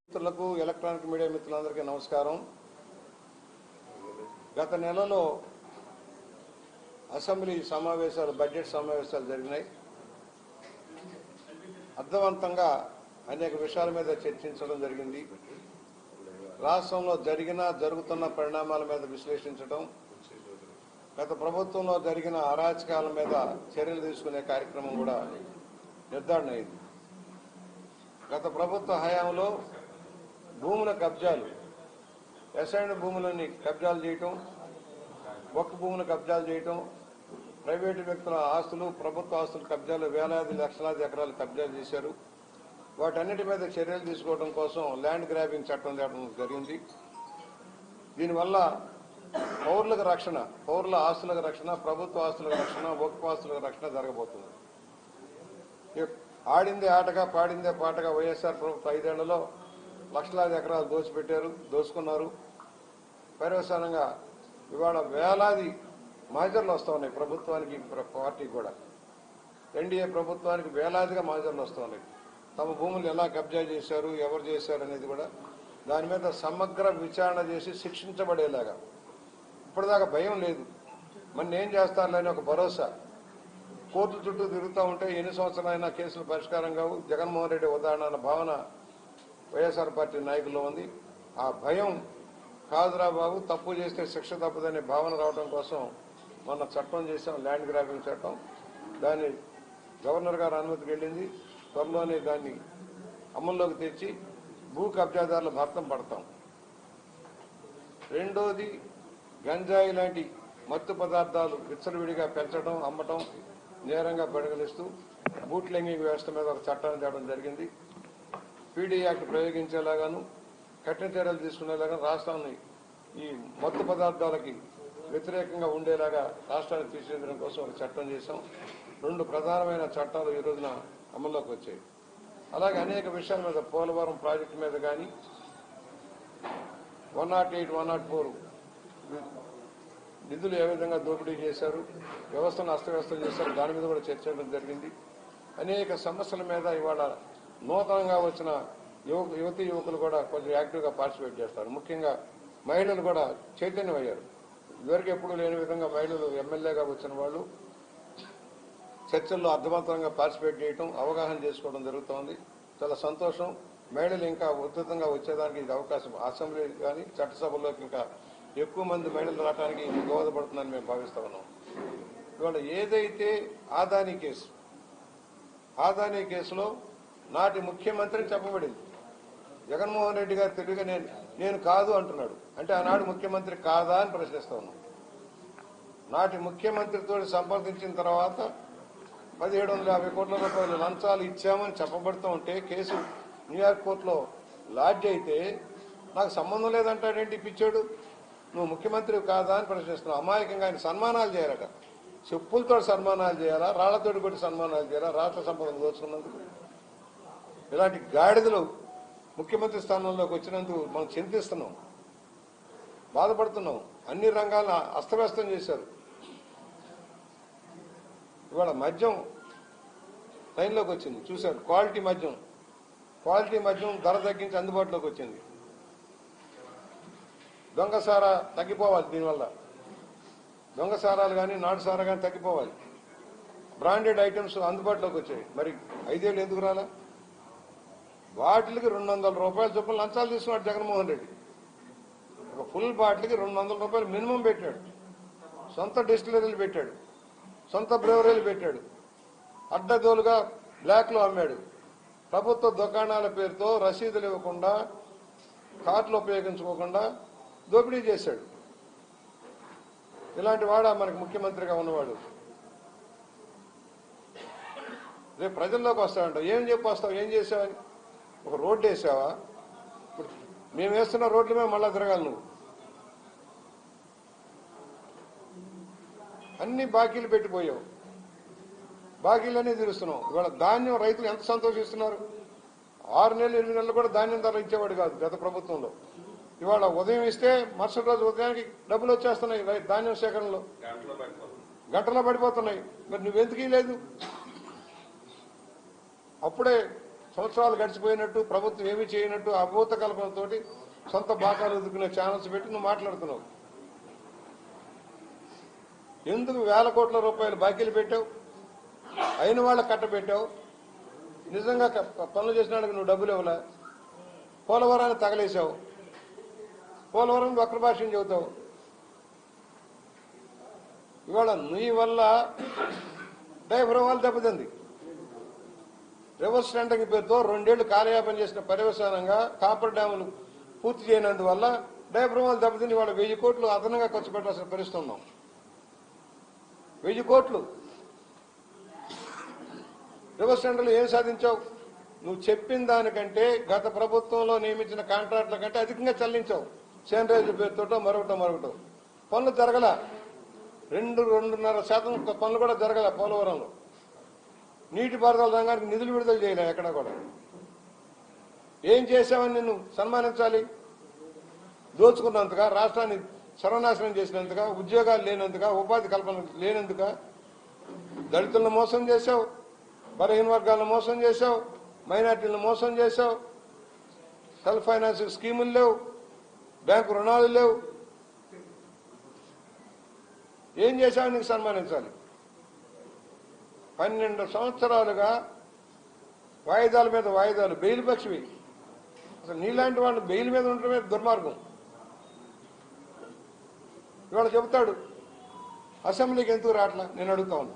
మిత్రులకు electronic media మిత్రులందరికీ నమస్కారం. గత నెలలో అసెంబ్లీ సమావేశాలు బడ్జెట్ సమావేశాలు జరిగినాయి. అర్థవంతంగా అనేక విషయాల మీద చర్చించడం జరిగింది. రాష్ట్రంలో జరిగిన జరుగుతున్న పరిణామాల మీద విశ్లేషించడం గత ప్రభుత్వంలో జరిగిన అరాచకాల మీద చర్యలు తీసుకునే కార్యక్రమం కూడా నిర్ధారణ అయింది గత ప్రభుత్వ హయాంలో భూముల కబ్జాలు అసైన్ భూములని కబ్జాలు చేయటం ఒక్క భూములు కబ్జాలు చేయటం ప్రైవేటు వ్యక్తుల ఆస్తులు ప్రభుత్వ ఆస్తులు కబ్జాలు వేలాది లక్షలాది ఎకరాలు కబ్జాలు చేశారు. వాటన్నిటి మీద చర్యలు తీసుకోవడం కోసం ల్యాండ్ గ్రాబింగ్ చట్టం తేవడం జరిగింది. దీనివల్ల పౌరులకు రక్షణ పౌరుల ఆస్తులకు రక్షణ ప్రభుత్వ ఆస్తులకు రక్షణ ఒక్క ఆస్తులకు రక్షణ జరగబోతుంది. ఆడిందే ఆటగా పాడిందే పాటగా వైఎస్ఆర్ ప్రభుత్వ ఐదేళ్ళలో లక్షలాది ఎకరాలు దోచిపెట్టారు దోచుకున్నారు. పర్యవసానంగా ఇవాళ వేలాది మాజర్లు వస్తూ ఉన్నాయి ప్రభుత్వానికి పార్టీ పార్టీకి కూడా. ఎన్డీఏ ప్రభుత్వానికి వేలాదిగా మాజర్లు వస్తూ ఉన్నాయి. తమ భూములు ఎలా కబ్జా చేశారు ఎవరు చేశారు అనేది కూడా దాని మీద సమగ్ర విచారణ చేసి శిక్షించబడేలాగా. ఇప్పటిదాకా భయం లేదు. మన ఏం చేస్తారులేని ఒక భరోసా. కోర్టు చుట్టూ తిరుగుతూ ఉంటే ఎన్ని సంవత్సరాలైనా కేసులు పరిష్కారం కావు. జగన్మోహన్ రెడ్డి ఉదాహరణ అన్న భావన వైఎస్ఆర్ పార్టీ నాయకుల్లో ఉంది. ఆ భయం కాదురా బాబు తప్పు చేస్తే శిక్ష తప్పదనే భావన రావడం కోసం మొన్న చట్టం చేసాం ల్యాండ్ గ్రాబింగ్ చట్టం. దాన్ని గవర్నర్ గారు అనుమతికి వెళ్ళింది. త్వరలోనే దాన్ని అమల్లోకి తెచ్చి భూ కబ్జాదారుల భర్తం పడతాం. రెండోది గంజాయి లాంటి మత్తు పదార్థాలు విచ్చలవిడిగా పెంచడం అమ్మటం నేరంగా పరిగణిస్తూ బూట్లెంగింగ్ వ్యవస్థ మీద ఒక చట్టాన్ని తేవడం జరిగింది. పీడీ యాక్ట్ ప్రయోగించేలాగాను కఠిన చర్యలు తీసుకునేలాగా రాష్ట్రాన్ని ఈ మత్తు పదార్థాలకి వ్యతిరేకంగా ఉండేలాగా రాష్ట్రాన్ని తీర్చిదిద్దడం కోసం ఒక చట్టం చేశాం. రెండు ప్రధానమైన చట్టాలు ఈ రోజున అమల్లోకి వచ్చాయి. అలాగే అనేక విషయాల మీద పోలవరం ప్రాజెక్టు మీద కానీ one nought eight one nought four నిధులు ఏ విధంగా దోపిడీ చేశారు వ్యవస్థను అస్తవ్యస్తం చేశారు దాని మీద కూడా చర్చ జరిగింది. అనేక సమస్యల మీద ఇవాళ నూతనంగా వచ్చిన యువతి యువకులు కూడా కొంచెం యాక్టివ్గా పార్టిసిపేట్ చేస్తారు. ముఖ్యంగా మహిళలు కూడా చైతన్యం అయ్యారు ఇదివరకు ఎప్పుడు లేని విధంగా మహిళలు ఎమ్మెల్యేగా వచ్చిన వాళ్ళు చర్చల్లో అర్థవంతంగా పార్టిసిపేట్ చేయటం అవగాహన చేసుకోవడం జరుగుతోంది. చాలా సంతోషం. మహిళలు ఇంకా ఉద్ధృతంగా వచ్చేదానికి ఇది అవకాశం. అసెంబ్లీ కానీ చట్టసభల్లోకి ఇంకా ఎక్కువ మంది మహిళలు రావడానికి ఇది దోహదపడుతుందని మేము భావిస్తా ఉన్నాం. ఇవాళ ఏదైతే ఆదాని కేసు ఆదాని కేసులో నాటి ముఖ్యమంత్రి చెప్పబడింది. జగన్మోహన్ రెడ్డి గారు తెలివిగా నేను నేను కాదు అంటున్నాడు. అంటే ఆనాడు ముఖ్యమంత్రి కాదా అని ప్రశ్నిస్తా ఉన్నాం. నాటి ముఖ్యమంత్రితో సంప్రదించిన తర్వాత పదిహేడు వందల యాభై కోట్ల రూపాయలు లంచాలు ఇచ్చామని చెప్పబడుతూ ఉంటే కేసు న్యూయార్క్ కోర్టులో లాడ్జ్ అయితే నాకు సంబంధం లేదంటాడేంటి పిచ్చాడు? నువ్వు ముఖ్యమంత్రి కాదా అని ప్రశ్నిస్తున్నావు. అమాయకంగా ఆయన సన్మానాలు చేయాలట. చెప్పులతో సన్మానాలు చేయాలా? రాళ్ళతోటి కొట్టి సన్మానాలు చేయాలా? రాష్ట్ర సంపదను దోచుకున్నందుకు? ఇలాంటి గాడిదలు ముఖ్యమంత్రి స్థానంలోకి వచ్చినందుకు మనం చింతిస్తున్నాం. బాధపడుతున్నాం. అన్ని రంగాలను అస్తవ్యస్తం చేశారు. ఇవాళ మద్యం లైన్లోకి వచ్చింది. చూశారు క్వాలిటీ మద్యం. క్వాలిటీ మద్యం ధర తగ్గించి అందుబాటులోకి వచ్చింది. దొంగసారా తగ్గిపోవాలి దీనివల్ల. దొంగసారాలు కానీ నాటుసారా కానీ తగ్గిపోవాలి. బ్రాండెడ్ ఐటమ్స్ అందుబాటులోకి వచ్చాయి. మరి ఐదేళ్ళు ఎందుకు రాలా? బాటిల్కి రెండు వందల రూపాయల చొప్పున లంచాలు తీసుకున్నాడు జగన్మోహన్ రెడ్డి. ఒక ఫుల్ బాటిల్కి రెండు వందల రూపాయలు మినిమం పెట్టాడు. సొంత డిస్టిలరీలు పెట్టాడు. సొంత బ్రెవరీలు పెట్టాడు. అడ్డదోలుగా బ్లాక్లో అమ్మాడు. ప్రభుత్వ దుకాణాల పేరుతో రసీదులు ఇవ్వకుండా కార్డులు ఉపయోగించుకోకుండా దోపిడీ చేశాడు. ఇలాంటి వాడా మనకి ముఖ్యమంత్రిగా ఉన్నవాడు. రేపు ప్రజల్లోకి వస్తాడంట. ఏం చెప్పి వస్తావు? ఏం చేసావని ఒక రోడ్డు వేసావా? ఇప్పుడు మేము వేస్తున్న రోడ్ల మీద మళ్ళా తిరగాలి నువ్వు. అన్ని బాకీలు పెట్టిపోయావు. బాకీలన్నీ తీరుస్తున్నాం ఇవాళ ధాన్యం రైతులు ఎంత సంతోషిస్తున్నారు? ఆరు నెలలు ఎనిమిది నెలలు కూడా ధాన్యం ధర ఇచ్చేవాడు కాదు గత ప్రభుత్వంలో. ఇవాళ ఉదయం ఇస్తే మరుసటి రోజు ఉదయానికి డబ్బులు వచ్చేస్తున్నాయి ధాన్యం సేకరణలో. గంటలో పడిపోతున్నాయి. మరి నువ్వెందుకు లేదు అప్పుడే సంవత్సరాలు గడిచిపోయినట్టు ప్రభుత్వం ఏమీ చేయనట్టు అభూత కల్పనతోటి సొంత బాకాలు ఎదుర్కొనే ఛానల్స్ పెట్టి నువ్వు మాట్లాడుతున్నావు. ఎందుకు వేల కోట్ల రూపాయలు బాకీలు పెట్టావు? అయిన వాళ్ళ కట్ట పెట్టావు. నిజంగా పనులు పనులు చేసినాడికి నువ్వు డబ్బులు ఇవ్వలే. పోలవరాన్ని తగలేశావు. పోలవరం వక్ర భాషను చెబుతావు. ఇవాళ నీ వల్ల డైఫ్రవాల్ దెబ్బతింది. రివర్స్ టెండరింగ్ పేరుతో రెండేళ్ళు కార్యాపన చేసిన పర్యవసానంగా కాపర్ డ్యాములు పూర్తి చేయనందువల్ల డయాబ్రమాలు దెబ్బతిని వాళ్ళ వెయ్యి కోట్లు అదనంగా ఖర్చు పెట్టాల్సిన పరిస్థితి ఉన్నాం వెయ్యి కోట్లు. రివర్స్ టెండర్లు ఏం సాధించావు? నువ్వు చెప్పిన దానికంటే గత ప్రభుత్వంలో నియమించిన కాంట్రాక్టుల కంటే అధికంగా చెల్లించావు. సేనరైజు పేరుతోటో మరొకటో మరొకటో. పనులు జరగల? రెండు రెండున్నర శాతం పనులు కూడా జరగల పోలవరంలో? నీటిపారుదల రంగానికి నిధులు విడుదల చేయలే ఎక్కడ కూడా. ఏం చేశావని నిన్ను సన్మానించాలి? దోచుకున్నంతగా రాష్ట్రాన్ని సర్వనాశనం చేసినందుగా ఉద్యోగాలు లేనందుగా ఉపాధి కల్పన లేనందుగా దళితులను మోసం చేశావు బలహీన వర్గాలను మోసం చేశావు మైనార్టీలను మోసం చేశావు సెల్ఫ్ ఫైనాన్స్ స్కీములు లేవు బ్యాంకు రుణాలు లేవు. ఏం చేశావు నీకు సన్మానించాలి? పన్నెండు సంవత్సరాలుగా వాయిదాల మీద వాయిదాలు బెయిల్ పక్షివి అసలు నీలాంటి వాళ్ళు బెయిల్ మీద ఉండటమే దుర్మార్గం. ఇవాళ చెబుతాడు అసెంబ్లీకి ఎందుకు రావట్లా నేను అడుగుతా ఉన్నా.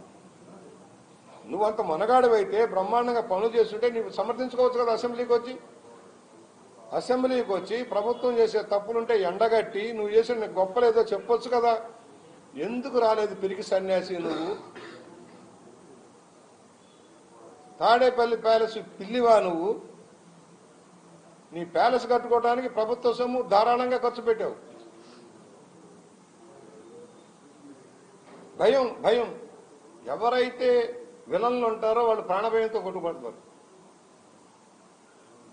నువ్వంత మనగాడవైతే బ్రహ్మాండంగా పనులు చేస్తుంటే నీవు సమర్థించుకోవచ్చు కదా అసెంబ్లీకి వచ్చి? అసెంబ్లీకి వచ్చి ప్రభుత్వం చేసే తప్పులుంటే ఎండగట్టి నువ్వు చేసిన గొప్పలేదో చెప్పొచ్చు కదా? ఎందుకు రాలేదు పిరికి సన్యాసి నువ్వు? తాడేపల్లి ప్యాలెస్ పిల్లివా నువ్వు? నీ ప్యాలెస్ కట్టుకోవడానికి ప్రభుత్వ సొమ్ము ధారాళంగా ఖర్చు పెట్టావు. భయం భయం. ఎవరైతే విలన్లు ఉంటారో వాళ్ళు ప్రాణభయంతో కొట్టుబడతారు.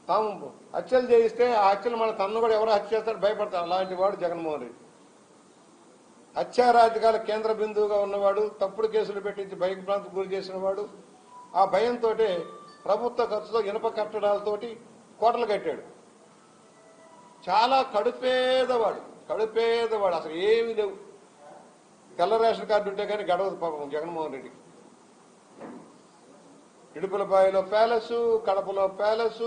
తాము హత్యలు చేయిస్తే ఆ హత్యలు మన తన్ను కూడా ఎవరు హత్య చేస్తారు భయపడతారు. అలాంటి వాడు జగన్మోహన్ రెడ్డి. హత్యారాజకాల కేంద్ర బిందువుగా ఉన్నవాడు తప్పుడు కేసులు పెట్టించి భయభ్రాంతికి గురి చేసిన వాడు ఆ భయంతో ప్రభుత్వ ఖర్చుతో ఇనప కట్టడాలతోటి కోటలు కట్టాడు. చాలా కడుపేదవాడు కడుపేదవాడు అసలు ఏమీ లేవు. తెల్ల రేషన్ కార్డు ఉంటే కానీ గడవదు పాపం జగన్మోహన్ రెడ్డికి ఇడుపులపాయలో ప్యాలెస్ కడపలో ప్యాలెస్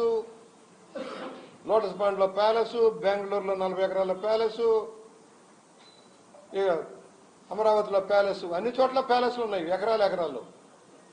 లోటస్ పాండ్లో ప్యాలెస్ బెంగళూరులో నలభై ఎకరాల ప్యాలెస్ అమరావతిలో ప్యాలెస్ అన్ని చోట్ల ప్యాలెస్లు ఉన్నాయి ఎకరాలు ఎకరాల్లో.